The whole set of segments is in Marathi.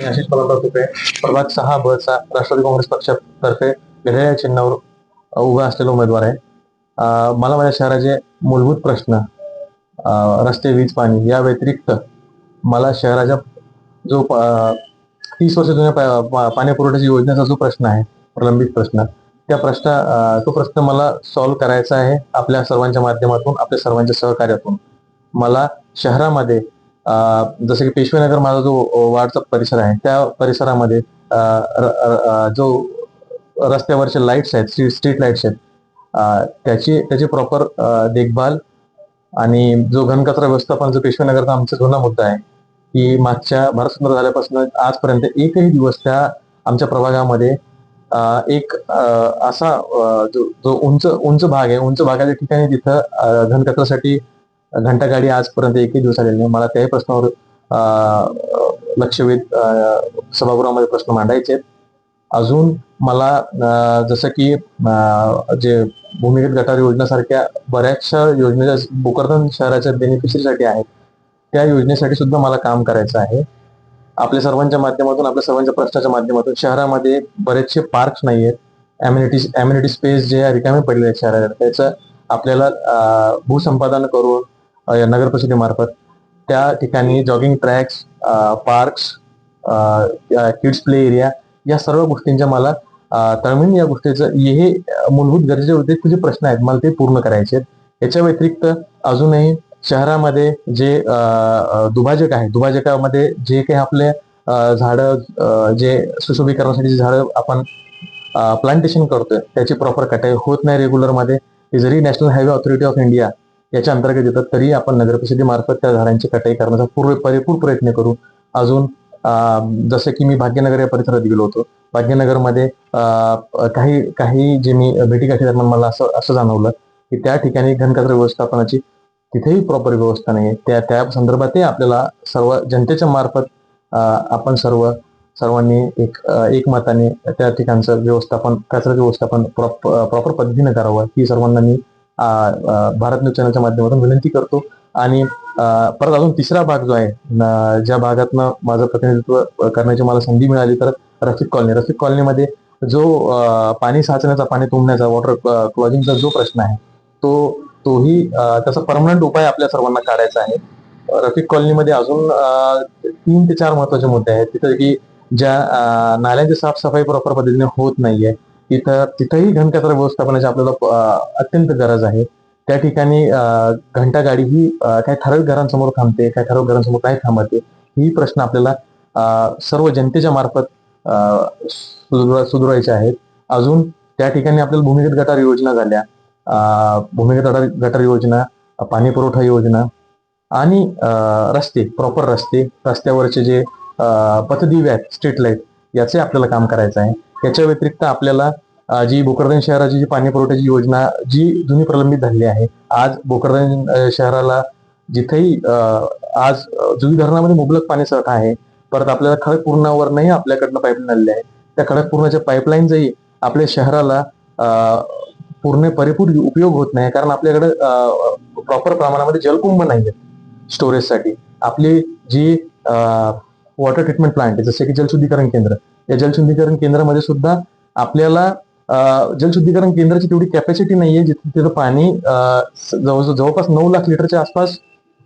मी आशिष पलंबा तुपे प्रभाग सहा ब चा राष्ट्रवादी काँग्रेस पक्षातर्फे घड्याळ चिन्हावर उभा असलेला उमेदवार आहे. मला माझ्या शहराचे मूलभूत प्रश्न रस्ते वीज पाणी या व्यतिरिक्त मला शहराच्या जो प- तीस वर्ष जुन्या पाणी पुरवठ्याची योजनेचा जो प्रश्न आहे प्रलंबित प्रश्न त्या प्रश्न तो प्रश्न मला सॉल्व करायचा आहे आपल्या सर्वांच्या माध्यमातून आपल्या सर्वांच्या सहकार्यातून. मला शहरामध्ये जसं की पेशवेनगर माझा जो वाढचा परिसर आहे त्या परिसरामध्ये र- जो रस्त्यावरचे लाईट्स आहेत स्ट्रीट स्ट्रीट लाईट्स आहेत त्याची त्याची प्रॉपर देखभाल आणि जो घनकचरा व्यवस्थापन जो पेशवेनगरचा आमचा जुना मुद्दा आहे की मागच्या भारत स्वतंत्र झाल्यापासून आजपर्यंत एकही दिवस त्या आमच्या प्रभागामध्ये एक असा जो जो उंच उंच भाग आहे उंच भागाच्या ठिकाणी तिथं घनकचऱ्यासाठी घंटा गाडी आजपर्यंत एकही दिवस आलेली नाही. मला त्याही प्रश्नावर लक्षवेध सभागृहामध्ये प्रश्न मांडायचे अजून मला जसं की जे भूमिगत गटार योजनेसारख्या बऱ्याचशा योजनेच्या भोकरदन शहराच्या बेनिफिशरीसाठी आहेत त्या योजनेसाठी सुद्धा मला काम करायचं आहे. आपल्या सर्वांच्या माध्यमातून आपल्या सर्वांच्या प्रश्नाच्या माध्यमातून शहरामध्ये बरेचसे पार्क्स नाही आहेत. अम्युनिटी अम्युनिटी स्पेस जे रिकामे पडलेले आहेत शहरात. त्याचं आपल्याला भूसंपादन करून नगर परिषदेमार्फत. त्या ठिकाणी jogging tracks parks kids play area या सर्व गोष्टींच्या मला तळमळीन या गोष्टीचं हे मूलभूत गरजेचे व्यतिरिक्त जे प्रश्न आहेत मला ते पूर्ण करायचे आहेत. याच्या व्यतिरिक्त अजूनही शहरामध्ये जे दुभाजक आहे दुभाजकामध्ये जे काही आपले झाडं जे सुशोभीकरणासाठी जे झाडं आपण प्लांटेशन करतोय त्याची प्रॉपर कटाई होत नाही रेग्युलरमध्ये. जरी National Highway Authority of India याच्या अंतर्गत येतात. तरी आपण नगरपरिषदेमार्फत त्या झाडांची कटाई करण्याचा पूर्व परिपूर्ण प्रयत्न करू. अजून जसं की मी भाग्यनगर या परिसरात गेलो होतो. भाग्यनगरमध्ये अं, काही काही जे मी भेटीगाठी दरम्यान मला असं असं जाणवलं की त्या ठिकाणी घनकचरा व्यवस्थापनाची तिथेही प्रॉपर व्यवस्था नाही आहे त्या त्या संदर्भातही आपल्याला सर्व जनतेच्या मार्फत आपण सर्व सर्वांनी एक एकमताने त्या ठिकाणचं व्यवस्थापन कचऱ्याचं व्यवस्थापन प्रॉपर पद्धतीने करावं. ही सर्वांना मी भारत न्यूज चॅनलच्या माध्यमातून विनंती करतो. आणि परत अजून तिसरा भाग जो आहे ज्या भागातनं माझं प्रतिनिधित्व करण्याची मला संधी मिळाली तर रफिक कॉलनी. रफिक कॉलनीमध्ये जो पाणी साचण्याचा पाणी तुंबण्याचा वॉटर क्लॉजिंगचा जो प्रश्न आहे तो तोही त्याचा परमनंट उपाय आपल्या सर्वांना काढायचा आहे. रफिक कॉलनीमध्ये अजून तीन ते चार महत्त्वाचे मुद्दे आहेत. तिथे की ज्या नाल्यांची साफसफाई प्रॉपर पद्धतीने होत नाहीये तिथं तिथंही घनकचरा व्यवस्थापनाची आपल्याला अत्यंत गरज आहे. त्या ठिकाणी घंटा गाडी ही काही ठराविक घरांसमोर थांबते काही ठराविक घरांसमोर नाही थांबते. ही प्रश्न आपल्याला सर्व जनतेच्या मार्फत अं, सुधरवायचे आहेत. अजून त्या ठिकाणी आपल्याला भूमिगत गटार योजना झाल्या. भूमिगत गटार गटार योजना पाणी पुरवठा योजना आणि रस्ते प्रॉपर रस्ते रस्त्यावरचे जे पथदिव्य आहेत स्ट्रीट लाइट याचे आपल्याला काम करायचं आहे. याच्या व्यतिरिक्त आपल्याला जी भोकरदन शहराची जी पाणी पुरवठ्याची योजना जी जुनी प्रलंबित झालेली आहे आज भोकरदन शहराला जिथेही आज जुई धरणामध्ये मुबलक पाणी साठा आहे परत आपल्याला खडकपूर्णावरनही आपल्याकडनं पाईपलाईन आलेली आहे. त्या खडकपूर्णाच्या पाईपलाईनचाही आपल्या शहराला पूर्ण परिपूर उपयोग होत नाही कारण आपल्याकडे प्रॉपर प्रमाणामध्ये जलकुंभ नाही आहेत स्टोरेजसाठी आपली जी वॉटर ट्रीटमेंट प्लांट आहे जसे की जलशुद्धीकरण केंद्र या जलशुद्धीकरण केंद्रामध्ये सुद्धा आपल्याला जलशुद्धीकरण केंद्राची तेवढी कॅपॅसिटी नाहीये जिथे तिथं पाणी जवळपास नऊ लाख लिटरच्या आसपास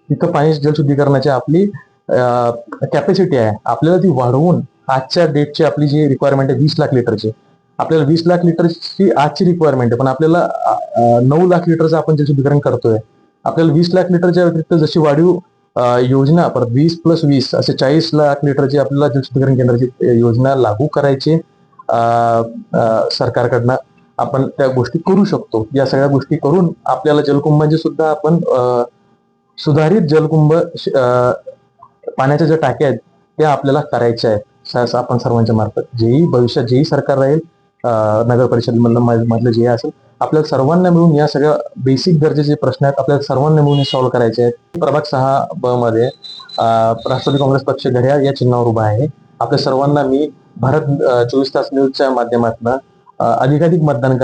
तिथं पाणी जलशुद्धीकरणाची आपली कॅपॅसिटी आहे. आपल्याला ती वाढवून आजच्या डेटची आपली जी रिक्वायरमेंट आहे वीस लाख लिटरची. आपल्याला वीस लाख लिटरची आजची रिक्वायरमेंट आहे पण आपल्याला नऊ लाख लिटरचं आपण जलशुद्धीकरण करतोय. आपल्याला वीस लाख लिटरच्या व्यतिरिक्त जशी वाढीव योजना परत वीस प्लस वीस असे चाळीस लाख लिटरची आपल्याला जलशुद्धीकरण केंद्राची योजना लागू करायची. सरकारकडनं आपण त्या गोष्टी करू शकतो. या सगळ्या गोष्टी करून आपल्याला जलकुंभांची सुद्धा आपण सुधारित जलकुंभ पाण्याच्या ज्या टाक्या आहेत त्या आपल्याला करायच्या आहेत. स- आपण सर्वांच्या मार्फत. जेही भविष्यात जेही सरकार राहील. नगर परिषद मधलं मधलं जे असेल. आपल्याला सर्वांना मिळून या सगळ्या बेसिक गरजेचे प्रश्न आहेत आपल्याला सर्वांना मिळून हे सॉल्व्ह करायचे आहेत. प्रभाग सहा ब मध्ये राष्ट्रवादी काँग्रेस पक्ष घड्याळ या चिन्हावर उभा आहे. आपल्या सर्वांना मी भारत चोवीस तास न्यूजच्या माध्यमातून अधिकाधिक मतदान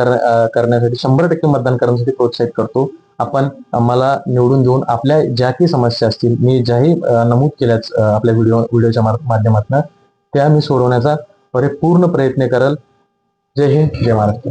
करण्यासाठी शंभर टक्के मतदान करण्यासाठी प्रोत्साहित करतो. आपण मला निवडून देऊन आपल्या ज्या काही समस्या असतील मी ज्याही नमूद केल्याच आपल्या व्हिडिओ व्हिडिओच्या माध्यमातून त्या मी सोडवण्याचा परिपूर्ण प्रयत्न करेल. जय हिंद जय महाराष्ट्र.